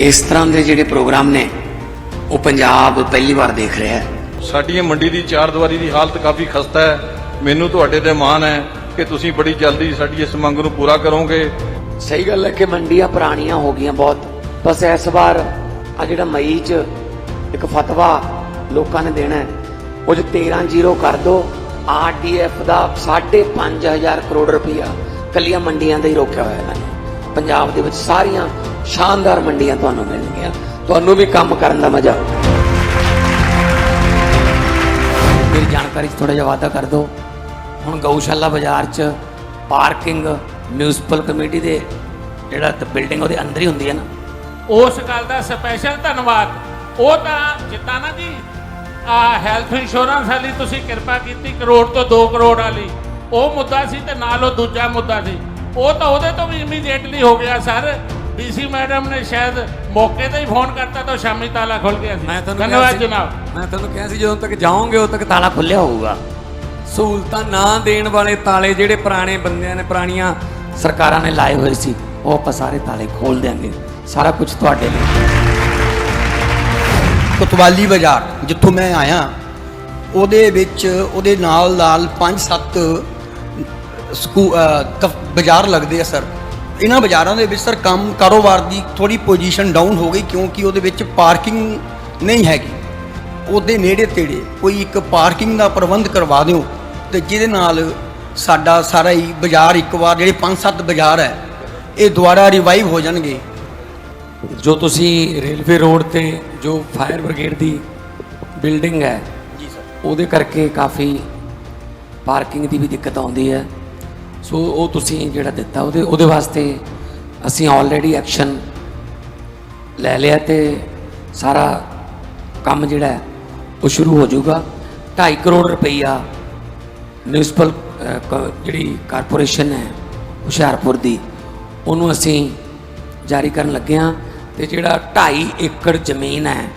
ਇਸ ਤਰ੍ਹਾਂ ਦੇ ਜਿਹੜੇ ਪ੍ਰੋਗਰਾਮ ਨੇ ਉਹ ਪੰਜਾਬ ਪਹਿਲੀ ਵਾਰ ਦੇਖ ਰਿਹਾ ਹੈ। ਸਾਡੀ ਮੰਡੀ ਦੀ ਚਾਰ ਦੀਵਾਰੀ ਦੀ ਹਾਲਤ ਕਾਫੀ ਖਸਤਾ ਹੈ। ਮੈਨੂੰ ਤੁਹਾਡੇ ਤੇ ਮਾਣ ਹੈ ਕਿ ਤੁਸੀਂ ਬੜੀ ਜਲਦੀ ਸਾਡੀ ਇਸ ਮੰਗ ਨੂੰ ਪੂਰਾ ਕਰੋਗੇ। ਸਹੀ ਗੱਲ ਹੈ ਕਿ ਮੰਡੀਆਂ ਪੁਰਾਣੀਆਂ ਹੋ ਗਈਆਂ ਬਹੁਤ। ਬਸ ਇਸ ਵਾਰ ਆ ਜਿਹੜਾ ਮਈ ਚ ਇੱਕ ਫਤਵਾ ਲੋਕਾਂ ਨੇ ਦੇਣਾ ਹੈ ਉਹ ਚ 13 ਜ਼ੀਰੋ ਕਰ ਦੋ ਆਰਡੀਐਫ ਦਾ 5.5000 ਕਰੋੜ ਰੁਪਇਆ ਕੱਲੀਆਂ ਮੰਡੀਆਂ ਦਾ ਹੀ ਰੋਕਿਆ ਹੋਇਆ ਨੇ। ਪੰਜਾਬ ਦੇ ਵਿੱਚ ਸਾਰੀਆਂ ਸ਼ਾਨਦਾਰ ਮੰਡੀਆਂ ਤੁਹਾਨੂੰ ਮਿਲਣਗੀਆਂ। ਤੁਹਾਨੂੰ ਵੀ ਕੰਮ ਕਰਨ ਦਾ ਮਜ਼ਾ ਆਊਗਾ। ਮੇਰੀ ਜਾਣਕਾਰੀ 'ਚ ਥੋੜਾ ਜਿਹਾ ਵਾਧਾ ਕਰ ਦਿਓ। ਹੁਣ ਗਊਸ਼ਾਲਾ ਬਾਜ਼ਾਰ 'ਚ ਪਾਰਕਿੰਗ ਮਿਊਨਿਸਪਲ ਕਮੇਟੀ ਦੇ ਜਿਹੜਾ ਬਿਲਡਿੰਗ ਉਹਦੇ ਅੰਦਰ ਹੀ ਹੁੰਦੀ ਹੈ ਨਾ। ਉਸ ਗੱਲ ਦਾ ਸਪੈਸ਼ਲ ਧੰਨਵਾਦ। ਉਹ ਤਾਂ ਜਿੱਦਾਂ ਨਾ ਜੀ, ਆ ਹੈਲਥ ਇੰਸ਼ੋਰੈਂਸ ਵਾਲੀ ਤੁਸੀਂ ਕਿਰਪਾ ਕੀਤੀ, ਕਰੋੜ ਤੋਂ 2 ਕਰੋੜ ਵਾਲੀ। ਉਹ ਮੁੱਦਾ ਸੀ ਤੇ ਨਾਲ ਉਹ ਦੂਜਾ ਮੁੱਦਾ ਸੀ। ਉਹ ਤਾਂ ਉਹਦੇ ਤੋਂ ਵੀ ਇਮੀਡੀਏਟਲੀ ਹੋ ਗਿਆ, ਸਰ। ਡੀਸੀ ਮੈਡਮ ਨੇ ਸ਼ਾਇਦ ਮੌਕੇ ਤੇ ਹੀ ਫੋਨ ਕਰਤਾ ਤਾਂ ਸ਼ਾਮੀ ਤਾਲਾ ਖੁੱਲ ਗਿਆ ਸੀ। ਮੈਂ ਤੁਹਾਨੂੰ ਕਿਹਾ ਧੰਨਵਾਦ ਸੀ- ਜਨਾਬ। ਮੈਂ ਤੁਹਾਨੂੰ ਕਿਹਾ ਸੀ ਜਦੋਂ ਤੱਕ ਜਾਓਗੇ ਉਦੋਂ ਤੱਕ ਤਾਲਾ ਖੁੱਲਿਆ ਹੋਊਗਾ। ਸਹੂਲਤਾਂ ਨਾ ਦੇਣ ਵਾਲੇ ਤਾਲੇ ਜਿਹੜੇ ਪੁਰਾਣੇ ਬੰਦਿਆਂ ਨੇ ਪੁਰਾਣੀਆਂ ਸਰਕਾਰਾਂ ਨੇ ਲਾਏ ਹੋਏ ਸੀ ਉਹ ਆਪਾਂ ਸਾਰੇ ਤਾਲੇ ਖੋਲ ਦਿਆਂਗੇ। ਸਾਰਾ ਕੁਝ ਤੁਹਾਡੇ ਲਈ। ਕੋਤਵਾਲੀ ਬਾਜ਼ਾਰ ਜਿੱਥੋਂ ਮੈਂ ਆਇਆ ਉਹਦੇ ਵਿੱਚ ਉਹਦੇ ਨਾਲ ਨਾਲ 5-7 ਸਕੂ ਅਹ, ਕਫ- ਬਾਜ਼ਾਰ ਲੱਗਦੇ ਆ ਸਰ। ਇਹਨਾਂ ਬਾਜ਼ਾਰਾਂ ਦੇ ਵਿੱਚ ਸਰ ਕੰਮ ਕਾਰੋਬਾਰ ਦੀ ਥੋੜੀ ਪੋਜੀਸ਼ਨ ਡਾਊਨ ਹੋ ਗਈ ਕਿਉਂਕਿ ਉਹਦੇ ਵਿੱਚ ਪਾਰਕਿੰਗ ਨਹੀਂ ਹੈਗੀ। ਉਹਦੇ ਨੇੜੇ ਤੇੜੇ ਕੋਈ ਇੱਕ ਪਾਰਕਿੰਗ ਦਾ ਪ੍ਰਬੰਧ ਕਰਵਾ ਦਿਓ ਤੇ ਜਿਹਦੇ ਨਾਲ ਸਾਡਾ ਸਾਰਾ ਹੀ ਬਾਜ਼ਾਰ ਇੱਕ ਵਾਰ ਜਿਹੜੇ 5-7 ਬਾਜ਼ਾਰ ਹੈ ਇਹ ਦੁਬਾਰਾ ਰਿਵਾਈਵ ਹੋ ਜਾਣਗੇ। ਜੋ ਤੁਸੀਂ ਰੇਲਵੇ ਰੋਡ ਤੇ ਜੋ ਫਾਇਰ ਬ੍ਰਿਗੇਡ ਦੀ ਬਿਲਡਿੰਗ ਹੈ ਜੀ ਸਰ। ਉਹਦੇ ਕਰਕੇ ਕਾਫੀ ਪਾਰਕਿੰਗ ਦੀ ਵੀ ਦਿੱਕਤ ਆਉਂਦੀ ਹੈ। ਸੋ ਉਹ ਤੁਸੀਂ ਜਿਹੜਾ ਦਿੱਤਾ ਉਹਦੇ ਉਹਦੇ ਵਾਸਤੇ ਅਸੀਂ ਆਲਰੇਡੀ ਐਕਸ਼ਨ ਲੈ ਲਿਆ ਤੇ ਸਾਰਾ ਕੰਮ ਜਿਹੜਾ ਹੈ ਉਹ ਸ਼ੁਰੂ ਹੋ ਜਾਊਗਾ। 2.5 ਕਰੋੜ ਰੁਪਈਆ ਮਿਊਨਿਸਪਲ ਜਿਹੜੀ ਕਾਰਪੋਰੇਸ਼ਨ ਹੈ ਹੁਸ਼ਿਆਰਪੁਰ ਦੀ ਉਹਨੂੰ ਅਸੀਂ ਜਾਰੀ ਕਰਨ ਲੱਗੇ ਹਾਂ ਤੇ ਜਿਹੜਾ 2.5 ਏਕੜ ਜ਼ਮੀਨ ਹੈ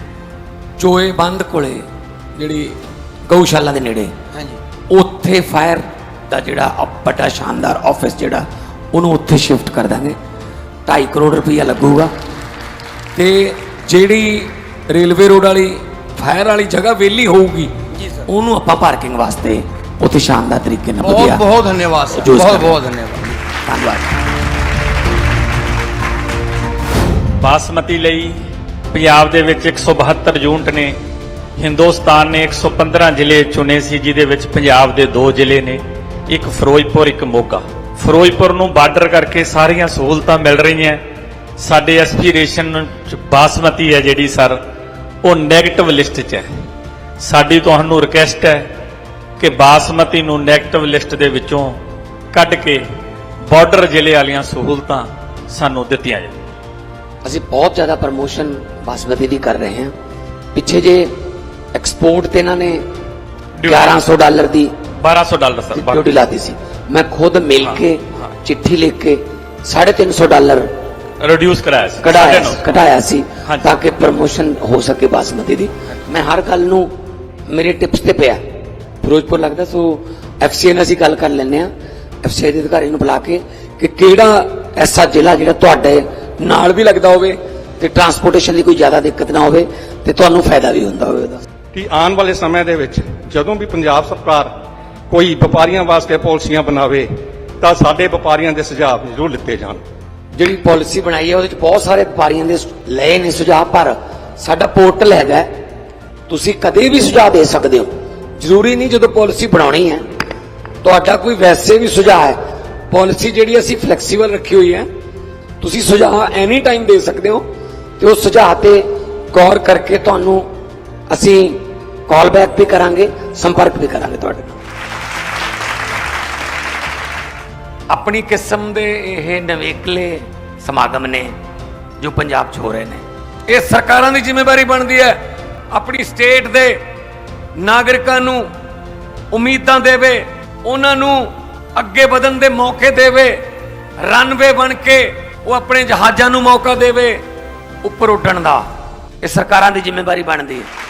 ਚੋਏ ਬੰਦ ਕੋਲੇ ਜਿਹੜੀ ਗਊਸ਼ਾਲਾ ਦੇ ਨੇੜੇ ਹਾਂਜੀ। ਉੱਥੇ ਫਾਇਰ ਦਾ ਜਿਹੜਾ ਵੱਡਾ ਸ਼ਾਨਦਾਰ ਆਫਿਸ ਜਿਹੜਾ ਉਹਨੂੰ ਉੱਥੇ ਸ਼ਿਫਟ ਕਰ ਦਾਂਗੇ। 2.5 ਕਰੋੜ ਰੁਪਈਆ ਲੱਗੂਗਾ। ਤੇ ਜਿਹੜੀ ਰੇਲਵੇ ਰੋਡ ਵਾਲੀ ਫਾਇਰ ਵਾਲੀ ਜਗ੍ਹਾ ਵੇਲੀ ਹੋਊਗੀ ਜੀ ਸਰ। ਉਹਨੂੰ ਆਪਾਂ ਪਾਰਕਿੰਗ ਵਾਸਤੇ ਉੱਥੇ ਸ਼ਾਨਦਾਰ ਤਰੀਕੇ ਨਾਲ ਬਹੁਤ ਵਧੀਆ ਬਹੁਤ ਧੰਨਵਾਦ ਸਰ ਬਹੁਤ ਬਹੁਤ ਧੰਨਵਾਦ। ਧੰਨਵਾਦ। ਬਾਸਮਤੀ ਲਈ ਪੰਜਾਬ ਦੇ ਵਿੱਚ 172 ਯੂਨਿਟ ਨੇ ਹਿੰਦੁਸਤਾਨ ਨੇ 115 ਜ਼ਿਲ੍ਹੇ ਚੁਣੇ ਸੀ ਜਿਹਦੇ ਵਿੱਚ ਪੰਜਾਬ ਦੇ ਦੋ ਜ਼ਿਲ੍ਹੇ ਨੇ। ਇੱਕ ਫਿਰੋਜ਼ਪੁਰ ਇੱਕ ਮੋਗਾ। ਫਿਰੋਜ਼ਪੁਰ ਨੂੰ ਬਾਰਡਰ ਕਰਕੇ ਸਾਰੀਆਂ ਸਹੂਲਤਾਂ ਮਿਲ ਰਹੀਆਂ। ਸਾਡੇ ਐਸਪੀਰੇਸ਼ਨ ਚ ਬਾਸਮਤੀ ਹੈ ਜਿਹੜੀ ਸਰ ਉਹ 네ਗੇਟਿਵ ਲਿਸਟ 'ਚ ਹੈ। ਸਾਡੀ ਤੁਹਾਨੂੰ ਰਿਕਵੈਸਟ ਹੈ ਕਿ ਬਾਸਮਤੀ ਨੂੰ 네ਗੇਟਿਵ ਲਿਸਟ ਦੇ ਵਿੱਚੋਂ ਕੱਢ ਕੇ ਬਾਰਡਰ ਜ਼ਿਲ੍ਹੇ ਵਾਲੀਆਂ ਸਹੂਲਤਾਂ ਸਾਨੂੰ ਦਿੱਤੀਆਂ ਜਾਣ। ਅਸੀਂ ਬਹੁਤ ਜ਼ਿਆਦਾ ਪ੍ਰਮੋਸ਼ਨ ਬਾਸਮਤੀ ਦੀ ਕਰ ਰਹੇ ਹਾਂ। ਪਿੱਛੇ ਜੇ ਐਕਸਪੋਰਟ ਤੇ ਇਹਨਾਂ ਨੇ 1100 ਡਾਲਰ ਦੀ 1200 ਡਾਲਰ ਸਰ ਡਿਊਟੀ ਲਾਤੀ ਸੀ ਮੈਂ ਖੁਦ ਮਿਲ ਕੇ। ਚਿੱਠੀ ਲਿਖ ਕੇ 350 ਡਾਲਰ ਰਿਡਿਊਸ ਕਰਾਇਆ ਸੀ ਕਢਾਇਆ। ਕਢਾਇਆ ਸੀ। ਤਾਂ ਕਿ ਪ੍ਰਮੋਸ਼ਨ ਹੋ ਸਕੇ ਬਾਸਮਤੀ ਦੀ ਮੈਂ ਹਰ ਗੱਲ ਨੂੰ ਮੇਰੇ ਟਿਪਸ ਤੇ ਪਿਆ ਫਿਰੋਜ਼ਪੁਰ ਲੱਗਦਾ ਸੋ ਐਫਸੀਏ ਨਾਲ ਅਸੀਂ ਗੱਲ ਕਰ ਲੈਂਦੇ ਆ ਐਫਸੀਏ ਦੇ ਅਧਿਕਾਰੀ ਨੂੰ ਬੁਲਾ ਕੇ ਕਿ ਕਿਹੜਾ ਐਸਾ ਜ਼ਿਲ੍ਹਾ ਜਿਹੜਾ ਤੁਹਾਡੇ ਨਾਲ ਵੀ ਲੱਗਦਾ ਹੋਵੇ ਤੇ ਟਰਾਂਸਪੋਰਟੇਸ਼ਨ ਦੀ ਕੋਈ ਜ਼ਿਆਦਾ ਦਿੱਕਤ ਨਾ ਹੋਵੇ ਤੇ ਤੁਹਾਨੂੰ ਫਾਇਦਾ ਵੀ ਹੁੰਦਾ ਹੋਵੇ ਉਹਦਾ ਕਿ ਆਉਣ ਵਾਲੇ ਸਮੇਂ ਦੇ ਵਿੱਚ ਜਦੋਂ ਵੀ ਪੰਜਾਬ ਸਰਕਾਰ ਕੋਈ ਵਪਾਰੀਆਂ ਵਾਸਤੇ ਪਾਲਿਸੀਆਂ ਬਣਾਵੇ, ਤਾਂ ਸਾਡੇ ਵਪਾਰੀਆਂ ਦੇ ਸੁਝਾਅ ਜ਼ਰੂਰ ਲਿੱਤੇ ਜਾਣ। ਜਿਹੜੀ ਪਾਲਿਸੀ ਬਣਾਈ ਹੈ, ਉਹਦੇ ਵਿੱਚ ਬਹੁਤ ਸਾਰੇ ਵਪਾਰੀਆਂ ਦੇ ਲਏ ਨੇ ਸੁਝਾਅ, ਪਰ ਸਾਡਾ ਪੋਰਟਲ ਹੈਗਾ ਤੁਸੀਂ ਕਦੇ ਵੀ ਸੁਝਾਅ ਦੇ ਸਕਦੇ ਹੋ। ਜ਼ਰੂਰੀ ਨਹੀਂ ਜਦੋਂ ਪਾਲਿਸੀ ਬਣਾਉਣੀ ਹੈ, ਤੁਹਾਡਾ ਕੋਈ ਵੈਸੇ ਵੀ ਸੁਝਾਅ ਹੈ। ਪਾਲਿਸੀ ਜਿਹੜੀ ਅਸੀਂ ਫਲੈਕਸੀਬਲ ਰੱਖੀ ਹੋਈ ਹੈ, ਤੁਸੀਂ ਸੁਝਾਅ ਐਨੀ ਟਾਈਮ ਦੇ ਸਕਦੇ ਹੋ ਤੇ ਉਸ ਸੁਝਾਅ ਤੇ ਗੌਰ ਕਰਕੇ ਤੁਹਾਨੂੰ ਅਸੀਂ ਕਾਲ ਬੈਕ ਵੀ ਕਰਾਂਗੇ, ਸੰਪਰਕ ਵੀ ਕਰਾਂਗੇ ਤੁਹਾਡੇ ਨਾਲ। ਆਪਣੀ ਕਿਸਮ ਦੇ ਇਹ ਨਵੇਕਲੇ ਸਮਾਗਮ ਨੇ ਜੋ ਪੰਜਾਬ 'ਚ ਹੋ ਰਹੇ ਨੇ। ਇਹ ਸਰਕਾਰਾਂ ਦੀ ਜ਼ਿੰਮੇਵਾਰੀ ਬਣਦੀ ਹੈ। ਆਪਣੀ ਸਟੇਟ ਦੇ ਨਾਗਰਿਕਾਂ ਨੂੰ ਉਮੀਦਾਂ ਦੇਵੇ, ਉਹਨਾਂ ਨੂੰ ਅੱਗੇ ਵਧਣ ਦੇ ਮੌਕੇ ਦੇਵੇ ਰਨਵੇ ਬਣ ਕੇ ਉਹ ਆਪਣੇ ਜਹਾਜ਼ਾਂ ਨੂੰ ਮੌਕਾ ਦੇਵੇ, ਉੱਪਰ ਉੱਡਣ ਦਾ। ਇਹ ਸਰਕਾਰਾਂ ਦੀ ਜ਼ਿੰਮੇਵਾਰੀ ਬਣਦੀ ਹੈ।